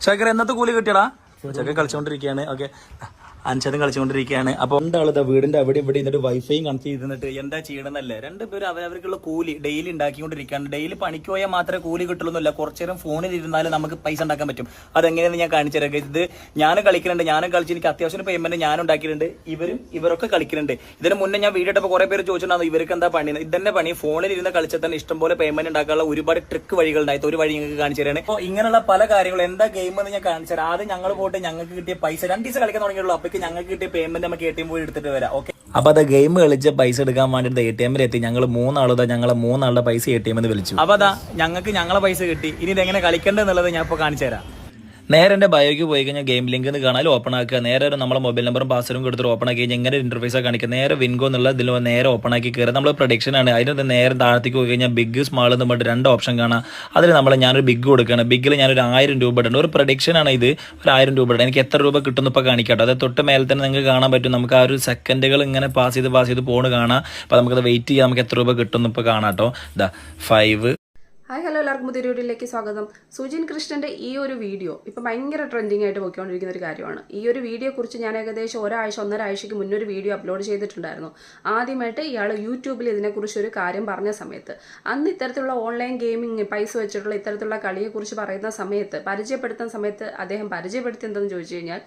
ശേഖർ എന്നത്തെ കൂലി കിട്ടിയടാ? ചെക്കൻ കളിച്ചോണ്ടിരിക്കുകയാണ് ഓക്കെ അൻഷതും കളിച്ചുകൊണ്ടിരിക്കുകയാണ്. അപ്പൊ രണ്ടാളിതാ വീടിന്റെ അവിടെ ഇവിടെ ഇരുന്നിട്ട് വൈഫൈയും കണക്ട് ചെയ്തിട്ട് എന്താ ചെയ്യണമെന്നല്ലേ രണ്ടുപേരും അവരവർക്കുള്ള കൂലി ഡെയിലി ഉണ്ടാക്കിക്കൊണ്ടിരിക്കുകയാണ്. ഡെയിലി പണിക്ക് പോയാൽ മാത്രമേ കൂലി കിട്ടുള്ളൂന്നില്ല. കുറച്ചു നേരം ഫോണിൽ ഇരുന്നാൽ നമുക്ക് പൈസ ഉണ്ടാക്കാൻ പറ്റും. അതെങ്ങനെയാണ് ഞാൻ കാണിച്ചു തരാം ഇത് ഞാനും കളിക്കുന്നുണ്ട്. ഞാനും കളിച്ച് എനിക്ക് അത്യാവശ്യം പേയ്മെന്റ് ഞാൻ ഉണ്ടാക്കിയിട്ടുണ്ട്. ഇവരും ഇവരൊക്കെ കളിക്കുന്നുണ്ട്. ഇതിന് മുന്നേ ഞാൻ വീഡിയോ ഇട്ടപ്പോൾ കുറെ പേര് ചോദിച്ചിട്ടുണ്ടായിരുന്നു ഇവർക്ക് എന്താ പണി? ഇതന്നെ പണി. ഫോണിൽ ഇരുന്ന് കളിച്ചാൽ തന്നെ ഇഷ്ടംപോലെ പേയ്മെന്റ് ഉണ്ടാക്കാനുള്ള ഒരുപാട് ട്രിക്ക് വഴികൾ ഉണ്ടായിട്ട് ഒരു വഴി നിങ്ങൾക്ക് കാണിച്ചു തരാണ്. അപ്പോൾ ഇങ്ങനെയുള്ള പല കാര്യങ്ങളും എന്താ ഗെയിം എന്ന് ഞാൻ കാണിച്ചു തരാം. ആദ്യം ഞങ്ങൾ പോയിട്ട് ഞങ്ങൾക്ക് കിട്ടിയ പൈസ. രണ്ട് കളിക്കാൻ തുടങ്ങിയുള്ളൂ അപ്പോഴേക്ക് ഞങ്ങൾക്ക് കിട്ടിയ പേയ്മെന്റ് നമുക്ക് എ ടി എം പോയി എടുത്തിട്ട് വരാം. ഓക്കെ അപ്പൊ അത് ഗെയിം കളിച്ച് പൈസ എടുക്കാൻ വേണ്ടിയിട്ട് എ ടി എമ്മിൽ എത്തി. ഞങ്ങൾ മൂന്നാളുതാ ഞങ്ങളെ മൂന്നാളുടെ പൈസ എ ടി എമ്മിൽ വിളിച്ചു. അപ്പൊ അതാ ഞങ്ങൾക്ക് ഞങ്ങളെ പൈസ കിട്ടി. ഇനി ഇതെങ്ങനെ കളിക്കേണ്ടതെന്നുള്ളത് ഞാൻ ഇപ്പൊ കാണിച്ചു തരാം. നേരെ എന്റെ ബയോയ്ക്ക് പോയി കഴിഞ്ഞാൽ ഗെയിം ലിങ്ക് എന്ന് കാണാൻ ഓപ്പൺ ആക്കുക. നേരെ ഒരു നമ്മുടെ മൊബൈൽ നമ്പറും പാസ്വേഡും കൊടുത്തിട്ട് ഓപ്പൺ ആക്കി കഴിഞ്ഞാൽ ഇങ്ങനെ ഇന്റർഫേസ് കാണിക്കുക. നേരെ വിൻഗോ എന്നുള്ള ഇതിൽ നേരെ ഓപ്പൺ ആക്കി കയറുക. നമ്മൾ പ്രൊഡിക്ഷൻ ആണ്. അതിനകത്ത് നേരെ താഴത്തേക്ക് പോയി കഴിഞ്ഞാൽ ബിഗ് സ്മാൾ എന്ന് പറഞ്ഞിട്ട് രണ്ട് ഓപ്ഷൻ കാണാം. അതിൽ നമ്മൾ ഞാനൊരു ബിഗ് കൊടുക്കുകയാണ്. ബിഗിൽ ഞാനൊരു ആയിരം രൂപ ഇടുന്നുണ്ട് ഒരു പ്രൊഡിക്ഷൻ ആണ് ഇത്. ഒരു ആയിരം രൂപ ഇടുന്നത് എനിക്ക് എത്ര രൂപ കിട്ടുന്നു ഇപ്പോൾ കാണിക്കട്ടോ അത് തൊട്ട് മേലെ തന്നെ നിങ്ങൾക്ക് കാണാൻ പറ്റും. നമുക്ക് ആ ഒരു സെക്കൻഡുകൾ ഇങ്ങനെ പാസ് ചെയ്ത് പാസ് ചെയ്ത് പോണ് കാണാം. അപ്പോൾ നമുക്കത് വെയിറ്റ് ചെയ്യാം. നമുക്ക് എത്ര രൂപ കിട്ടുന്നു ഇപ്പോൾ കാണാം കേട്ടോ. ഇതാ ഫൈവ് ഹായ് ഹലോ എല്ലാവർക്കും പുതിയ വീഡിയോയിലേക്ക് സ്വാഗതം. സുജിൻ കൃഷ്ണന്റെ ഈ ഒരു വീഡിയോ ഇപ്പം ഭയങ്കര ട്രെൻഡിങ് ആയിട്ട് പോയിക്കൊണ്ടിരിക്കുന്ന ഒരു കാര്യമാണ്. ഈ ഒരു വീഡിയോയെക്കുറിച്ച് കുറിച്ച് ഞാൻ ഏകദേശം ഒരാഴ്ച ഒന്നര ആഴ്ചയ്ക്ക് മുന്നേ ഒരു വീഡിയോ അപ്ലോഡ് ചെയ്തിട്ടുണ്ടായിരുന്നു. ആദ്യമായിട്ട് ഇയാൾ യൂട്യൂബിൽ ഇതിനെക്കുറിച്ച് ഒരു കാര്യം പറഞ്ഞ സമയത്ത് അന്ന് ഇത്തരത്തിലുള്ള ഓൺലൈൻ ഗെയിമിംഗ് പൈസ വെച്ചിട്ടുള്ള ഇത്തരത്തിലുള്ള കളിയെക്കുറിച്ച് പറയുന്ന സമയത്ത് പരിചയപ്പെടുത്തുന്ന സമയത്ത് അദ്ദേഹം പരിചയപ്പെടുത്തി എന്തെന്ന് ചോദിച്ചു കഴിഞ്ഞാൽ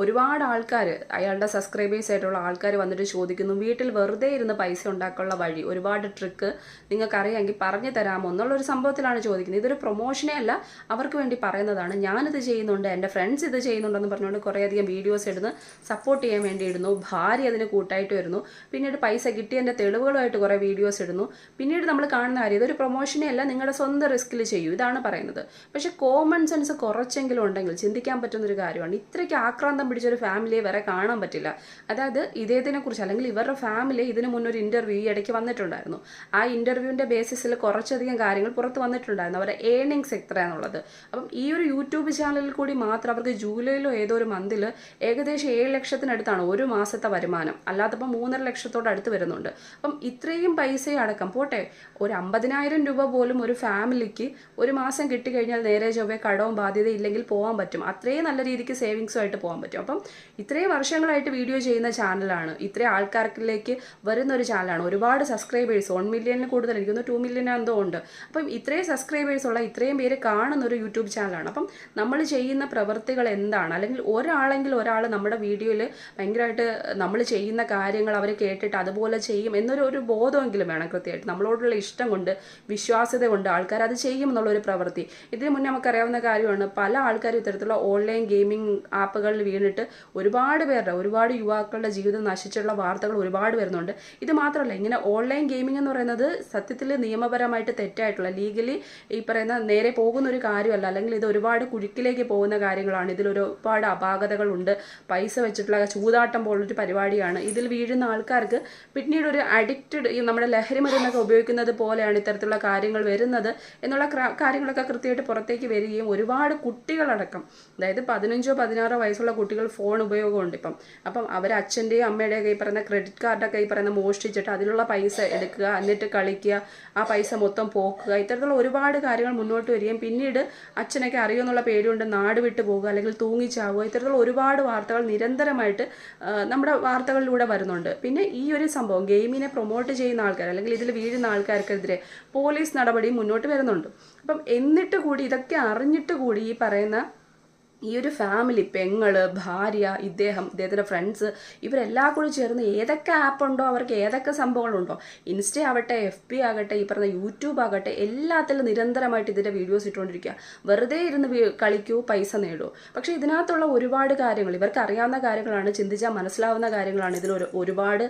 ഒരുപാട് ആൾക്കാർ അയാളുടെ സബ്സ്ക്രൈബേഴ്സ് ആയിട്ടുള്ള ആൾക്കാർ വന്നിട്ട് ചോദിക്കുന്നു വീട്ടിൽ വെറുതെ ഇരുന്ന് പൈസ ഉണ്ടാക്കാനുള്ള വഴി ഒരുപാട് ട്രിക്ക് നിങ്ങൾക്കറിയാമെങ്കിൽ പറഞ്ഞു തരാമോ? എന്നുള്ള ഒരു സംഭവത്തിലാണ് ചോദിക്കുന്നത്. ഇതൊരു പ്രൊമോഷനേ അല്ല അവർക്ക് വേണ്ടി പറയുന്നതാണ്. ഞാനിത് ചെയ്യുന്നുണ്ട് എന്റെ ഫ്രണ്ട്സ് ഇത് ചെയ്യുന്നുണ്ടെന്ന് പറഞ്ഞുകൊണ്ട് കുറേയധികം വീഡിയോസ് ഇടുന്നു സപ്പോർട്ട് ചെയ്യാൻ വേണ്ടി ഇടുന്നു ഭാര്യ അതിന് കൂട്ടായിട്ട് വരുന്നു പിന്നീട് പൈസ കിട്ടിയതിന്റെ തെളിവുകളുമായിട്ട് കുറേ വീഡിയോസ് ഇടുന്നു. പിന്നീട് നമ്മൾ കാണുന്ന കാര്യം ഇതൊരു പ്രൊമോഷനേ അല്ല നിങ്ങളുടെ സ്വന്തം റിസ്കിൽ ചെയ്യൂ ഇതാണ് പറയുന്നത്. പക്ഷേ കോമൺ സെൻസ് കുറച്ചെങ്കിലും ഉണ്ടെങ്കിൽ ചിന്തിക്കാൻ പറ്റുന്നൊരു കാര്യമാണ് ഇത്രയ്ക്ക് ആക്രാന്തം പിടിച്ചൊരു ഫാമിലിയെ വരെ കാണാൻ പറ്റില്ല. അതായത് ഇദ്ദേഹത്തിനെ കുറിച്ച് അല്ലെങ്കിൽ ഇവരുടെ ഫാമിലി ഇതിനു മുന്നൊരു ഇന്റർവ്യൂ ഈ ഇടയ്ക്ക് വന്നിട്ടുണ്ടായിരുന്നു. ആ ഇന്റർവ്യൂവിന്റെ ബേസിസിൽ കുറച്ചധികം കാര്യങ്ങൾ പുറത്ത് വന്നിട്ടുണ്ടായിരുന്നു. അവരുടെ ഏണിങ്സ് എത്രയാണുള്ളത് അപ്പം ഈ ഒരു യൂട്യൂബ് ചാനലിൽ കൂടി മാത്രം അവർക്ക് ജൂലൈയിലോ ഏതോ ഒരു മന്തിൽ ഏകദേശം ഏഴ് ലക്ഷത്തിനടുത്താണ് ഒരു മാസത്തെ വരുമാനം. അല്ലാത്തപ്പോൾ മൂന്നര ലക്ഷത്തോട് അടുത്ത് വരുന്നുണ്ട്. അപ്പം ഇത്രയും പൈസയും അടക്കം പോട്ടെ ഒരു അമ്പതിനായിരം രൂപ പോലും ഒരു ഫാമിലിക്ക് ഒരു മാസം കിട്ടിക്കഴിഞ്ഞാൽ നേരെ ചൊവ്വേ കടവും ബാധ്യതയില്ലെങ്കിൽ പോകാൻ പറ്റും. അത്രയും നല്ല രീതിക്ക് സേവിങ്സുമായിട്ട് പോകാൻ പറ്റും. അപ്പം ഇത്രയും വർഷങ്ങളായിട്ട് വീഡിയോ ചെയ്യുന്ന ചാനലാണ്. ഇത്രയും ആൾക്കാർക്കിലേക്ക് വരുന്ന ഒരു ചാനലാണ്. ഒരുപാട് സബ്സ്ക്രൈബേഴ്സ് വൺ മില്യണിൽ കൂടുതൽ എനിക്കൊന്ന് ടു മില്യൺ എന്തോ ഉണ്ട്. അപ്പം ഇത്രയും സബ്സ്ക്രൈബേഴ്സ് ഉള്ള ഇത്രയും പേര് കാണുന്ന ഒരു യൂട്യൂബ് ചാനലാണ്. അപ്പം നമ്മൾ ചെയ്യുന്ന പ്രവൃത്തികൾ എന്താണ്? അല്ലെങ്കിൽ ഒരാളെങ്കിൽ ഒരാൾ നമ്മുടെ വീഡിയോയിൽ ഭയങ്കരമായിട്ട് നമ്മൾ ചെയ്യുന്ന കാര്യങ്ങൾ അവർ കേട്ടിട്ട് അതുപോലെ ചെയ്യും എന്നൊരു ഒരു ബോധമെങ്കിലും വേണം കൃത്യമായിട്ട്. നമ്മളോടുള്ള ഇഷ്ടം കൊണ്ട് വിശ്വാസ്യത കൊണ്ട് ആൾക്കാർ അത് ചെയ്യും എന്നുള്ളൊരു പ്രവൃത്തി. ഇതിന് മുന്നേ നമുക്കറിയാവുന്ന കാര്യമാണ് പല ആൾക്കാരും ഇത്തരത്തിലുള്ള ഓൺലൈൻ ഗെയിമിംഗ് ആപ്പുകളിൽ വീണിട്ട് ഒരുപാട് പേരുടെ ഒരുപാട് യുവാക്കളുടെ ജീവിതം നശിച്ചുള്ള വാർത്തകൾ ഒരുപാട് വരുന്നുണ്ട്. ഇത് മാത്രമല്ല ഇങ്ങനെ ഓൺലൈൻ ഗെയിമിംഗ് എന്ന് പറയുന്നത് സത്യത്തിൽ നിയമപരമായിട്ട് തെറ്റായിട്ടുള്ള ലീഗലി ഈ പറയുന്ന നേരെ പോകുന്ന ഒരു കാര്യമല്ല. അല്ലെങ്കിൽ ഇത് ഒരുപാട് കുഴുക്കിലേക്ക് പോകുന്ന കാര്യങ്ങളാണ്. ഇതിൽ ഒരുപാട് അപാകതകളുണ്ട്. പൈസ വെച്ചിട്ടുള്ള ചൂതാട്ടം പോലുള്ളൊരു പരിപാടിയാണ്. ഇതിൽ വീഴുന്ന ആൾക്കാർക്ക് പിന്നീട് ഒരു അഡിക്റ്റഡ് ഈ നമ്മുടെ ലഹരി മരുന്നൊക്കെ ഉപയോഗിക്കുന്നത് പോലെയാണ് ഇത്തരത്തിലുള്ള കാര്യങ്ങൾ വരുന്നത് എന്നുള്ള കാര്യങ്ങളൊക്കെ കൃത്യമായിട്ട് പുറത്തേക്ക് വരികയും ഒരുപാട് കുട്ടികളടക്കം അതായത് പതിനഞ്ചോ പതിനാറോ വയസ്സുള്ള കുട്ടികൾ ഫോൺ ഉപയോഗമുണ്ട് ഇപ്പം. അപ്പം അവർ അച്ഛന്റെയും അമ്മയുടെയും കൈ പറയുന്ന ക്രെഡിറ്റ് കാർഡൊക്കെ ഈ പറയുന്ന മോഷ്ടിച്ചിട്ട് അതിലുള്ള പൈസ എടുക്കുക എന്നിട്ട് കളിക്കുക ആ പൈസ മൊത്തം പോക്കുക ഇത്തരത്തിലുള്ള ഒരുപാട് കാര്യങ്ങൾ മുന്നോട്ട് വരികയും പിന്നീട് അച്ഛനൊക്കെ അറിയുമെന്നുള്ള പേടിയുണ്ട് നാട് വിട്ടു പോകുക അല്ലെങ്കിൽ തൂങ്ങിച്ചാവുക ഇത്തരത്തിലുള്ള ഒരുപാട് വാർത്തകൾ നിരന്തരമായിട്ട് നമ്മുടെ വാർത്തകളിലൂടെ വരുന്നുണ്ട്. പിന്നെ ഈ ഒരു സംഭവം ഗെയിമിനെ പ്രൊമോട്ട് ചെയ്യുന്ന ആൾക്കാർ അല്ലെങ്കിൽ ഇതിൽ വീഴുന്ന ആൾക്കാർക്കെതിരെ പോലീസ് നടപടിയും മുന്നോട്ട് വരുന്നുണ്ട്. അപ്പം എന്നിട്ട് കൂടി ഇതൊക്കെ അറിഞ്ഞിട്ട് കൂടി ഈ പറയുന്ന ഈ ഒരു ഫാമിലി പെങ്ങൾ ഭാര്യ ഇദ്ദേഹം ഇദ്ദേഹത്തിന്റെ ഫ്രണ്ട്സ് ഇവരെല്ലാം കൂടി ചേർന്ന് ഏതൊക്കെ ആപ്പ് ഉണ്ടോ അവർക്ക് ഏതൊക്കെ സംഭവങ്ങളുണ്ടോ ഇൻസ്റ്റ ആവട്ടെ എഫ് ബി ആകട്ടെ ഈ പറഞ്ഞ യൂട്യൂബ് ആകട്ടെ എല്ലാത്തിലും നിരന്തരമായിട്ട് ഇതിന്റെ വീഡിയോസ് ഇട്ടുകൊണ്ടിരിക്കുക. വെറുതെ ഇരുന്ന് കളിക്കൂ പൈസ നേടൂ. പക്ഷേ ഇതിനകത്തുള്ള ഒരുപാട് കാര്യങ്ങൾ ഇവർക്ക് അറിയാവുന്ന കാര്യങ്ങളാണ് ചിന്തിച്ചാൽ മനസ്സിലാവുന്ന കാര്യങ്ങളാണ്. ഇതിൽ ഒരു ഒരുപാട്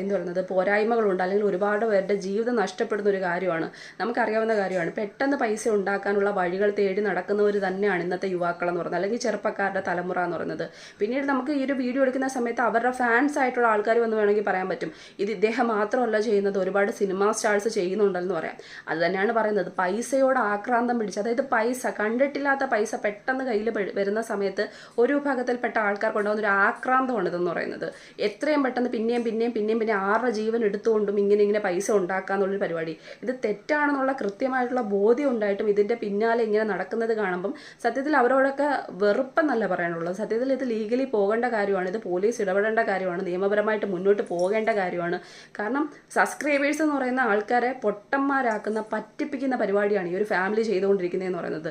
എന്ന് പറയുന്നത് പോരായ്മകളുണ്ട്. അല്ലെങ്കിൽ ഒരുപാട് പേരുടെ ജീവിതം നഷ്ടപ്പെടുന്ന ഒരു കാര്യമാണ്. നമുക്കറിയാവുന്ന കാര്യമാണ്. പെട്ടെന്ന് പൈസ ഉണ്ടാക്കാനുള്ള വഴികൾ തേടി നടക്കുന്നവർ തന്നെയാണ് ഇന്നത്തെ യുവാക്കളെന്ന് പറഞ്ഞാൽ. അല്ലെങ്കിൽ ചെറുപ്പക്കാരുടെ തലമുറ എന്ന് പറയുന്നത്. പിന്നീട് നമുക്ക് ഈ ഒരു വീഡിയോ എടുക്കുന്ന സമയത്ത് അവരുടെ ഫാൻസ് ആയിട്ടുള്ള ആൾക്കാർ വന്ന് വേണമെങ്കിൽ പറയാൻ പറ്റും. ഇത് ഇദ്ദേഹം മാത്രമല്ല ചെയ്യുന്നത് ഒരുപാട് സിനിമാ സ്റ്റാർസ് ചെയ്യുന്നുണ്ടെന്ന് പറയാം. അത് തന്നെയാണ് പറയുന്നത്. പൈസയോട് ആക്രാന്തം പിടിച്ച് അതായത് പൈസ കണ്ടിട്ടില്ലാത്ത പൈസ പെട്ടെന്ന് കയ്യിൽ വരുന്ന സമയത്ത് ഒരു വിഭാഗത്തിൽപ്പെട്ട ആൾക്കാർ കൊണ്ടുവന്നൊരു ആക്രാന്തമാണ് ഇതെന്ന് പറയുന്നത്. എത്രയും പെട്ടെന്ന് പിന്നെയും പിന്നെയും പിന്നെയും പിന്നെ ആരുടെ ജീവൻ എടുത്തുകൊണ്ടും ഇങ്ങനെ ഇങ്ങനെ പൈസ ഉണ്ടാക്കാന്നുള്ളൊരു പരിപാടി. ഇത് തെറ്റാണെന്നുള്ള കൃത്യമായിട്ടുള്ള ബോധ്യം ഉണ്ടായിട്ടും ഇതിന്റെ പിന്നാലെ ഇങ്ങനെ നടക്കുന്നത് കാണുമ്പം സത്യത്തിൽ അവരോടൊക്കെ വെറുപ്പെന്നല്ല പറയാനുള്ളത്. സത്യത്തിൽ ഇത് ലീഗലി പോകേണ്ട കാര്യമാണ്. ഇത് പോലീസ് ഇടപെടേണ്ട കാര്യമാണ്. നിയമപരമായിട്ട് മുന്നോട്ട് പോകേണ്ട കാര്യമാണ്. കാരണം സബ്സ്ക്രൈബേഴ്സ് എന്ന് പറയുന്ന ആൾക്കാരെ പൊട്ടന്മാരാക്കുന്ന പറ്റിപ്പിക്കുന്ന പരിപാടിയാണ് ഈ ഒരു ഫാമിലി ചെയ്തുകൊണ്ടിരിക്കുന്നതെന്ന് പറയുന്നത്.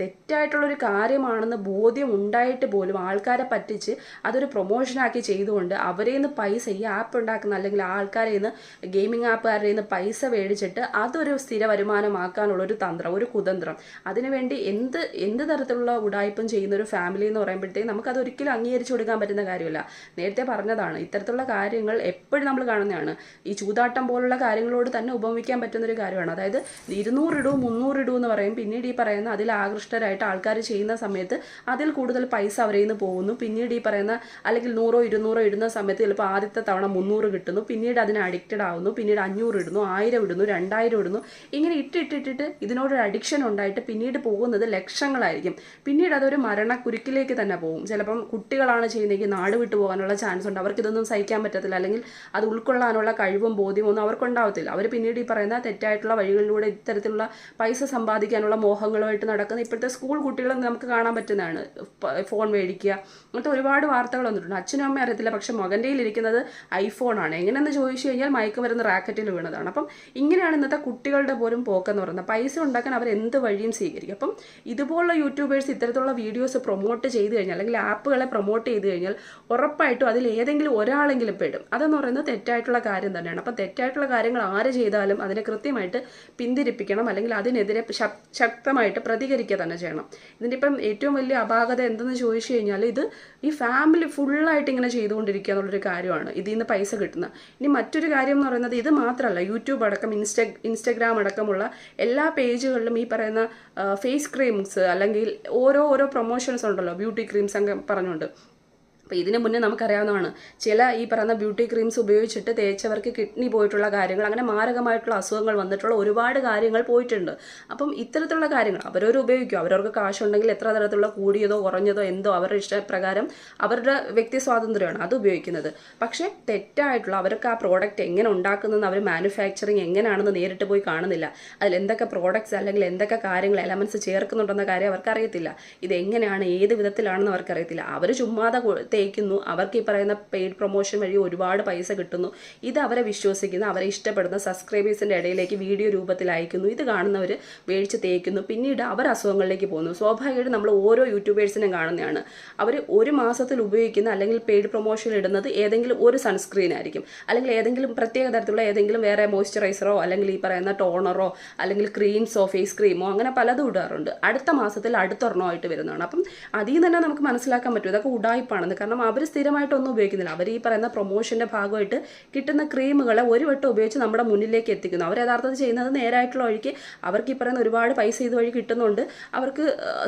തെറ്റായിട്ടുള്ളൊരു കാര്യമാണെന്ന് ബോധ്യം ഉണ്ടായിട്ട് പോലും ആൾക്കാരെ പറ്റിച്ച് അതൊരു പ്രൊമോഷനാക്കി ചെയ്തുകൊണ്ട് അവരെ നിന്ന് പൈസ ഈ ആപ്പ് ഉണ്ടാക്കുന്ന അല്ലെങ്കിൽ ആൾക്കാരെ നിന്ന് ഗെയിമിംഗ് ആപ്പുകാരുടെ നിന്ന് പൈസ മേടിച്ചിട്ട് അതൊരു സ്ഥിര വരുമാനമാക്കാനുള്ള ഒരു തന്ത്രം ഒരു കുതന്ത്രം. അതിനുവേണ്ടി എന്ത് എന്ത് തരത്തിലുള്ള ഉടായ്പം ചെയ്യുന്ന ഒരു ഫാമിലി എന്ന് പറയുമ്പോഴത്തേക്ക് നമുക്കത് ഒരിക്കലും അംഗീകരിച്ചു കൊടുക്കാൻ പറ്റുന്ന കാര്യമില്ല. നേരത്തെ പറഞ്ഞതാണ് ഇത്തരത്തിലുള്ള കാര്യങ്ങൾ എപ്പോഴും നമ്മൾ കാണുന്നതാണ്. ഈ ചൂതാട്ടം പോലുള്ള കാര്യങ്ങളോട് തന്നെ ഉപമിക്കാൻ പറ്റുന്ന ഒരു കാര്യമാണ്. അതായത് ഇരുന്നൂറ് ഇടൂ മുന്നൂറ് ഇടൂ എന്ന് പറയും. പിന്നീട് ഈ പറയുന്ന അതിൽ ആകൃഷ്ടരായിട്ട് ആൾക്കാർ ചെയ്യുന്ന സമയത്ത് അതിൽ കൂടുതൽ പൈസ അവരിൽ നിന്ന് പോകുന്നു. പിന്നീട് ഈ പറയുന്ന അല്ലെങ്കിൽ നൂറോ ഇരുന്നൂറോ ഇടുന്ന സമയത്ത് ചിലപ്പോൾ ആദ്യത്തെ തവണ മുന്നൂറ് കിട്ടുന്നു. പിന്നീട് അതിന് അഡിക്റ്റഡ് ആവുന്നു. പിന്നീട് അഞ്ഞൂറ് ഇടുന്നു. ആയിരം ഇടുന്നു. രണ്ടായിരം ഇടുന്നു. ഇങ്ങനെ ഇട്ടിട്ടിട്ടിട്ട് ഇതിനോടൊരു അഡിക്ഷൻ ഉണ്ടായിട്ട് പിന്നീട് പോകുന്നത് ലക്ഷങ്ങളായിരിക്കും. പിന്നീട് അതൊരു മരണക്കുരുക്കിലേക്ക് തന്നെ പോകും. ചിലപ്പം കുട്ടികളാണ് ചെയ്യുന്നതെങ്കിൽ നാട് വിട്ടു പോകാനുള്ള ചാൻസ് ഉണ്ട്. അവർക്ക് ഇതൊന്നും സഹിക്കാൻ പറ്റത്തില്ല. അല്ലെങ്കിൽ അത് ഉൾക്കൊള്ളാനുള്ള കഴിവും ബോധ്യവും ഒന്നും അവർക്കുണ്ടാവത്തില്ല. അവർ പിന്നീട് ഈ പറയുന്ന തെറ്റായിട്ടുള്ള വഴികളിലൂടെ ഇത്തരത്തിലുള്ള പൈസ സമ്പാദിക്കാനുള്ള മോഹങ്ങളുമായിട്ട് നടക്കുന്ന ഇപ്പോഴത്തെ സ്കൂൾ കുട്ടികളെ നമുക്ക് കാണാൻ പറ്റുന്നതാണ്. ഫോൺ മേടിക്കുക. അങ്ങനത്തെ ഒരുപാട് വാർത്തകൾ വന്നിട്ടുണ്ട്. അച്ഛനും അമ്മയും അറിയത്തില്ല. പക്ഷെ മകന്റെ ഇരിക്കുന്നത് ഐഫോണാണ് എങ്ങനെയെന്ന് ചോദിച്ചു കഴിഞ്ഞാൽ മയക്കുമരുന്ന് റാക്കറ്റിൽ വീണതാണ്. അപ്പം ഇങ്ങനെയാണ് ഇന്നത്തെ കുട്ടികളുടെ പോലും പോക്കെന്ന് പറയുന്നത്. പൈസ ഉണ്ടാക്കാൻ അവർ എന്ത് വഴിയും സ്വീകരിക്കും. അപ്പം ഇതുപോലുള്ള യൂട്യൂബേഴ്സ് ഇത്തരത്തിലുള്ള വീഡിയോസ് പ്രൊമോട്ട് ചെയ്ത് കഴിഞ്ഞാൽ അല്ലെങ്കിൽ ആപ്പുകളെ പ്രൊമോട്ട് ചെയ്ത് കഴിഞ്ഞാൽ ഉറപ്പായിട്ടും അതിൽ ഏതെങ്കിലും ഒരാളെങ്കിലും പെടും. അതെന്ന് പറയുന്നത് തെറ്റായിട്ടുള്ള കാര്യം തന്നെയാണ്. അപ്പം തെറ്റായിട്ടുള്ള കാര്യങ്ങൾ ആര് ചെയ്താലും അതിനെ കൃത്യമായിട്ട് പിന്തിരിപ്പിക്കണം. അല്ലെങ്കിൽ അതിനെതിരെ ശക്തമായിട്ട് ശക്തമായിട്ട് പ്രതികരിക്കുക തന്നെ ചെയ്യണം. ഇതിന്റെ ഇപ്പം ഏറ്റവും വലിയ അപാകത എന്തെന്ന് ചോദിച്ചു കഴിഞ്ഞാൽ ഇത് ഈ ഫാമിലി ഫുള്ളായിട്ട് ഇങ്ങനെ ചെയ്തുകൊണ്ടിരിക്കുക എന്നുള്ളൊരു കാര്യമാണ് ഇതിൽ നിന്ന് പൈസ കിട്ടുന്നത്. ഇനി മറ്റൊരു കാര്യം എന്ന് പറയുന്നത് ഇത് മാത്രമല്ല യൂട്യൂബ് അടക്കം ഇൻസ്റ്റ ഇൻസ്റ്റഗ്രാം അടക്കമുള്ള എല്ലാ പേജുകളിലും ഈ പറയുന്ന ഫേസ് ക്രീംസ് അല്ലെങ്കിൽ ഓരോ ഓരോ പ്രൊമോഷൻസ് ഉണ്ടല്ലോ ബ്യൂട്ടി ക്രീംസ് അങ്ങ് പറഞ്ഞുകൊണ്ട്. അപ്പോൾ ഇതിനു മുന്നേ നമുക്കറിയാവുന്നതാണ് ചില ഈ പറയുന്ന ബ്യൂട്ടി ക്രീംസ് ഉപയോഗിച്ചിട്ട് തേച്ചവർക്ക് കിഡ്നി പോയിട്ടുള്ള കാര്യങ്ങൾ അങ്ങനെ മാരകമായിട്ടുള്ള അസുഖങ്ങൾ വന്നിട്ടുള്ള ഒരുപാട് കാര്യങ്ങൾ പോയിട്ടുണ്ട്. അപ്പം ഇത്തരത്തിലുള്ള കാര്യങ്ങൾ അവരവർ ഉപയോഗിക്കും. അവരവർക്ക് കാശുണ്ടെങ്കിൽ എത്ര തരത്തിലുള്ള കൂടിയതോ കുറഞ്ഞതോ എന്തോ അവരുടെ ഇഷ്ടപ്രകാരം അവരുടെ വ്യക്തി സ്വാതന്ത്ര്യമാണ് അത് ഉപയോഗിക്കുന്നത്. പക്ഷേ തെറ്റായിട്ടുള്ള അവർക്ക് ആ പ്രോഡക്റ്റ് എങ്ങനെ ഉണ്ടാക്കുന്നതെന്ന് അവർ മാനുഫാക്ചറിങ് എങ്ങനെയാണെന്ന് നേരിട്ട് പോയി കാണുന്നില്ല. അതിൽ എന്തൊക്കെ പ്രോഡക്ട്സ് അല്ലെങ്കിൽ എന്തൊക്കെ കാര്യങ്ങൾ എലമെന്റ്സ് ചേർക്കുന്നുണ്ടെന്ന കാര്യം അവർക്ക് അറിയത്തില്ല ഇത് എങ്ങനെയാണ് ഏത് വിധത്തിലാണെന്ന് അവർക്കറിയത്തില്ല. അവർ ചുമ്മാതെ തേക്കുന്നു. അവർക്ക് ഈ പറയുന്ന പെയ്ഡ് പ്രൊമോഷൻ വഴി ഒരുപാട് പൈസ കിട്ടുന്നു. ഇത് അവരെ വിശ്വസിക്കുന്ന. അവരെ ഇഷ്ടപ്പെടുന്ന സബ്സ്ക്രൈബേഴ്സിന്റെ ഇടയിലേക്ക് വീഡിയോ രൂപത്തിൽ അയക്കുന്നു. ഇത് കാണുന്നവർ മേടിച്ച് തേക്കുന്നു. പിന്നീട് അവർ അസുഖങ്ങളിലേക്ക് പോകുന്നു. സ്വാഭാവികമായിട്ട് നമ്മൾ ഓരോ യൂട്യൂബേഴ്സിനും കാണുന്നതാണ്. അവർ ഒരു മാസത്തിൽ ഉപയോഗിക്കുന്ന അല്ലെങ്കിൽ പെയ്ഡ് പ്രൊമോഷൻ ഇടുന്നത് ഏതെങ്കിലും ഒരു സൺസ്ക്രീൻ ആയിരിക്കും. അല്ലെങ്കിൽ ഏതെങ്കിലും പ്രത്യേക തരത്തിലുള്ള ഏതെങ്കിലും വേറെ മോയ്സ്ചറൈസറോ അല്ലെങ്കിൽ ഈ പറയുന്ന ടോണറോ അല്ലെങ്കിൽ ക്രീംസോ ഫേസ് ക്രീമോ അങ്ങനെ പലതും ഇടാറുണ്ട്. അടുത്ത മാസത്തിൽ അടുത്തൊരെണ്ണമായിട്ട് വരുന്നതാണ്. അപ്പം അതിൽ നിന്ന് തന്നെ നമുക്ക് മനസ്സിലാക്കാൻ പറ്റും. ഇതൊക്കെ ഉടായ്പാണെന്ന് കാരണം അവർ സ്ഥിരമായിട്ടൊന്നും ഉപയോഗിക്കുന്നില്ല. അവർ ഈ പറയുന്ന പ്രൊമോഷന്റെ ഭാഗമായിട്ട് കിട്ടുന്ന ക്രീമുകളെ ഒരു വട്ടം ഉപയോഗിച്ച് നമ്മുടെ മുന്നിലേക്ക് എത്തിക്കുന്നു. അവർ യഥാർത്ഥത്തിൽ ചെയ്യുന്നത് നേരായിട്ടുള്ള വഴിക്ക് അവർക്ക് ഈ പറയുന്ന ഒരുപാട് പൈസ ഇതുവഴി കിട്ടുന്നുണ്ട്. അവർക്ക്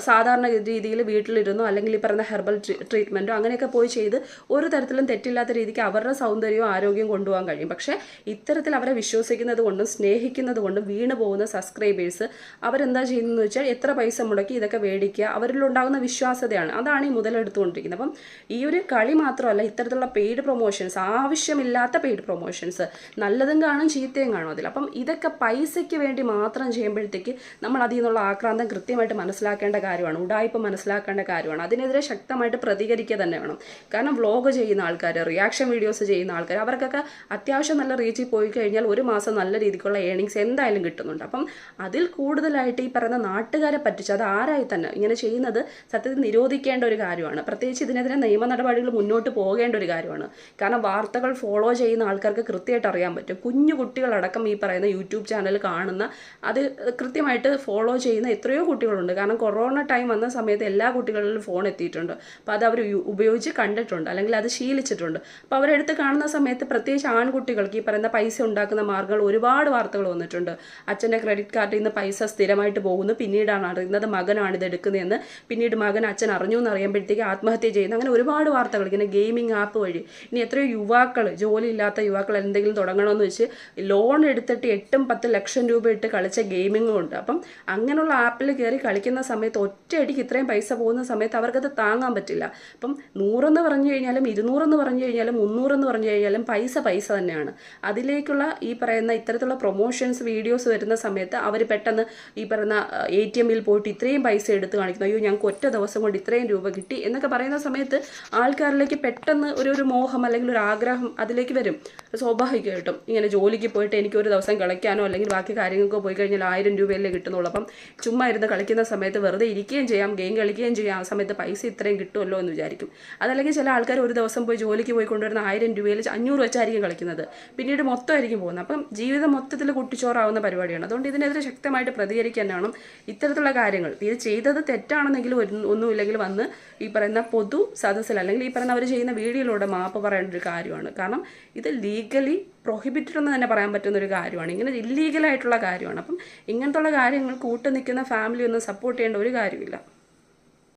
സാധാരണ രീതിയിൽ വീട്ടിലിരുന്നു അല്ലെങ്കിൽ ഈ പറയുന്ന ഹെർബൽ ട്രീറ്റ്മെന്റോ അങ്ങനെയൊക്കെ പോയി ചെയ്ത് ഒരു തരത്തിലും തെറ്റില്ലാത്ത രീതിക്ക് അവരുടെ സൗന്ദര്യവും ആരോഗ്യവും കൊണ്ടുപോകാൻ കഴിയും. പക്ഷേ ഇത്തരത്തിൽ അവരെ വിശ്വസിക്കുന്നത് കൊണ്ടും സ്നേഹിക്കുന്നത് കൊണ്ടും വീണ് പോകുന്ന സബ്സ്ക്രൈബേഴ്സ് അവരെന്താ ചെയ്യുന്നതെന്ന് വെച്ചാൽ എത്ര പൈസ മുടക്കി ഇതൊക്കെ മേടിക്കുക. അവരിലുണ്ടാകുന്ന വിശ്വാസതയാണ് അതാണ് ഈ മുതലെടുത്തുകൊണ്ടിരിക്കുന്നത്. അപ്പം ഈ ഒരു കളി മാത്രമല്ല ഇത്തരത്തിലുള്ള പെയ്ഡ് പ്രൊമോഷൻസ് ആവശ്യമില്ലാത്ത പെയ്ഡ് പ്രൊമോഷൻസ് നല്ലതും കാണും ചീത്തയും കാണും അതിൽ. അപ്പം ഇതൊക്കെ പൈസയ്ക്ക് വേണ്ടി മാത്രം ചെയ്യുമ്പോഴത്തേക്ക് നമ്മൾ അതിൽ നിന്നുള്ള ആക്രാന്തം കൃത്യമായിട്ട് മനസ്സിലാക്കേണ്ട കാര്യമാണ് ഉടായ്പ മനസ്സിലാക്കേണ്ട കാര്യമാണ്. അതിനെതിരെ ശക്തമായിട്ട് പ്രതികരിക്കുക തന്നെ വേണം. കാരണം വ്ലോഗ് ചെയ്യുന്ന ആൾക്കാർ റിയാക്ഷൻ വീഡിയോസ് ചെയ്യുന്ന ആൾക്കാർ അവർക്കൊക്കെ അത്യാവശ്യം നല്ല റീച്ചിൽ പോയി കഴിഞ്ഞാൽ ഒരു മാസം നല്ല രീതിക്കുള്ള ഏണിങ്സ് എന്തായാലും കിട്ടുന്നുണ്ട്. അപ്പം അതിൽ കൂടുതലായിട്ട് ഈ പറയുന്ന നാട്ടുകാരെ പറ്റിച്ച് അത് ആരായി തന്നെ ഇങ്ങനെ ചെയ്യുന്നത് സത്യത്തിൽ നിരോധിക്കേണ്ട ഒരു കാര്യമാണ്. പ്രത്യേകിച്ച് ഇതിനെതിരെ നിയമ നടപടികൾ മുന്നോട്ട് പോകേണ്ട ഒരു കാര്യമാണ്. കാരണം വാർത്തകൾ ഫോളോ ചെയ്യുന്ന ആൾക്കാർക്ക് കൃത്യമായിട്ട് അറിയാൻ പറ്റും. കുഞ്ഞു കുട്ടികളടക്കം ഈ പറയുന്ന യൂട്യൂബ് ചാനൽ കാണുന്ന അത് കൃത്യമായിട്ട് ഫോളോ ചെയ്യുന്ന എത്രയോ കുട്ടികളുണ്ട്. കാരണം കൊറോണ ടൈം വന്ന സമയത്ത് എല്ലാ കുട്ടികളിലും ഫോൺ എത്തിയിട്ടുണ്ട്. അപ്പോൾ അത് അവർ ഉപയോഗിച്ച് കണ്ടിട്ടുണ്ട്. അല്ലെങ്കിൽ അത് ശീലിച്ചിട്ടുണ്ട്. അപ്പോൾ അവരെടുത്ത് കാണുന്ന സമയത്ത് പ്രത്യേകിച്ച് ആൺകുട്ടികൾക്ക് ഈ പറയുന്ന പൈസ ഉണ്ടാക്കുന്ന മാർഗങ്ങൾ ഒരുപാട് വാർത്തകൾ വന്നിട്ടുണ്ട്. അച്ഛന്റെ ക്രെഡിറ്റ് കാർഡിൽ നിന്ന് പൈസ സ്ഥിരമായിട്ട് പോകുന്നു. പിന്നീടാണ് അറിയുന്നത് മകനാണ് ഇത് എടുക്കുന്നതെന്ന്. പിന്നീട് മകൻ അച്ഛൻ അറിഞ്ഞു എന്ന് അറിയുമ്പോഴത്തേക്ക് ആത്മഹത്യ ചെയ്യുന്നു. അങ്ങനെ ഒരുപാട് ഒരുപാട് വാർത്തകൾ ഇങ്ങനെ ഗെയിമിംഗ് ആപ്പ് വഴി. ഇനി എത്രയോ യുവാക്കൾ ജോലിയില്ലാത്ത യുവാക്കൾ എന്തെങ്കിലും തുടങ്ങണമെന്ന് വെച്ച് ലോൺ എടുത്തിട്ട് എട്ടും പത്ത് ലക്ഷം രൂപ ഇട്ട് കളിച്ച ഗെയിമിങ്ങും ഉണ്ട്. അപ്പം അങ്ങനെയുള്ള ആപ്പിൽ കയറി കളിക്കുന്ന സമയത്ത് ഒറ്റയടിക്ക് ഇത്രയും പൈസ പോകുന്ന സമയത്ത് അവർക്കത് താങ്ങാൻ പറ്റില്ല. അപ്പം നൂറെന്ന് പറഞ്ഞു കഴിഞ്ഞാലും ഇരുന്നൂറെന്ന് പറഞ്ഞു കഴിഞ്ഞാലും മുന്നൂറെന്ന് പറഞ്ഞു കഴിഞ്ഞാലും പൈസ പൈസ തന്നെയാണ്. അതിലേക്കുള്ള ഈ പറയുന്ന ഇത്തരത്തിലുള്ള പ്രൊമോഷൻസ് വീഡിയോസ് വരുന്ന സമയത്ത് അവർ പെട്ടെന്ന് ഈ പറയുന്ന എ ടി എമ്മിൽ പോയിട്ട് ഇത്രയും പൈസ എടുത്ത് കാണിക്കുന്നു. അയ്യോ ഞങ്ങൾക്ക് ഒറ്റ ദിവസം കൊണ്ട് ഇത്രയും രൂപ കിട്ടി എന്നൊക്കെ പറയുന്ന സമയത്ത് ആൾക്കാരിലേക്ക് പെട്ടെന്ന് ഒരു ഒരു മോഹം അല്ലെങ്കിൽ ഒരു ആഗ്രഹം അതിലേക്ക് വരും. സ്വാഭാവികമായിട്ടും ഇങ്ങനെ ജോലിക്ക് പോയിട്ട് എനിക്ക് ഒരു ദിവസം കളിക്കാനോ അല്ലെങ്കിൽ ബാക്കി കാര്യങ്ങൾക്കോ പോയി കഴിഞ്ഞാൽ ആയിരം രൂപയല്ലേ കിട്ടുന്നുള്ളൂ. അപ്പം ചുമ്മാ ഇരുന്ന് കളിക്കുന്ന സമയത്ത് വെറുതെ ഇരിക്കുകയും ചെയ്യാം ഗെയിം കളിക്കുകയും ചെയ്യാം. ആ സമയത്ത് പൈസ ഇത്രയും കിട്ടുമല്ലോ എന്ന് വിചാരിക്കും. അതല്ലെങ്കിൽ ചില ആൾക്കാർ ഒരു ദിവസം പോയി ജോലിക്ക് പോയി കൊണ്ടുവരുന്ന ആയിരം രൂപയിൽ അഞ്ഞൂറ് വെച്ചായിരിക്കും കളിക്കുന്നത്. പിന്നീട് മൊത്തമായിരിക്കും പോകുന്നത്. അപ്പം ജീവിതം മൊത്തത്തിൽ കുട്ടിച്ചോറാവുന്ന പരിപാടിയാണ്. അതുകൊണ്ട് ഇതിനെതിരെ ശക്തമായിട്ട് പ്രതികരിക്കാൻ വേണം ഇത്തരത്തിലുള്ള കാര്യങ്ങൾ. ഇത് ചെയ്തത് തെറ്റാണെന്നെങ്കിലും ഒന്നുമില്ലെങ്കിൽ വന്ന് ഈ പറയുന്ന പൊതു സദസ്സിൽ അല്ലെങ്കിൽ ഈ പറയുന്ന അവർ ചെയ്യുന്ന വീഡിയോയിലൂടെ മാപ്പ് പറയേണ്ട ഒരു കാര്യമാണ്. കാരണം ഇത് ലീഗലി പ്രൊഹിബിറ്റഡ് എന്ന് തന്നെ പറയാൻ പറ്റുന്ന ഒരു കാര്യമാണ്. ഇങ്ങനെ ഇല്ലീഗലായിട്ടുള്ള കാര്യമാണ്. അപ്പം ഇങ്ങനത്തുള്ള കാര്യങ്ങൾ കൂട്ടു നിൽക്കുന്ന ഫാമിലി ഒന്നും സപ്പോർട്ട് ചെയ്യേണ്ട ഒരു കാര്യമില്ല.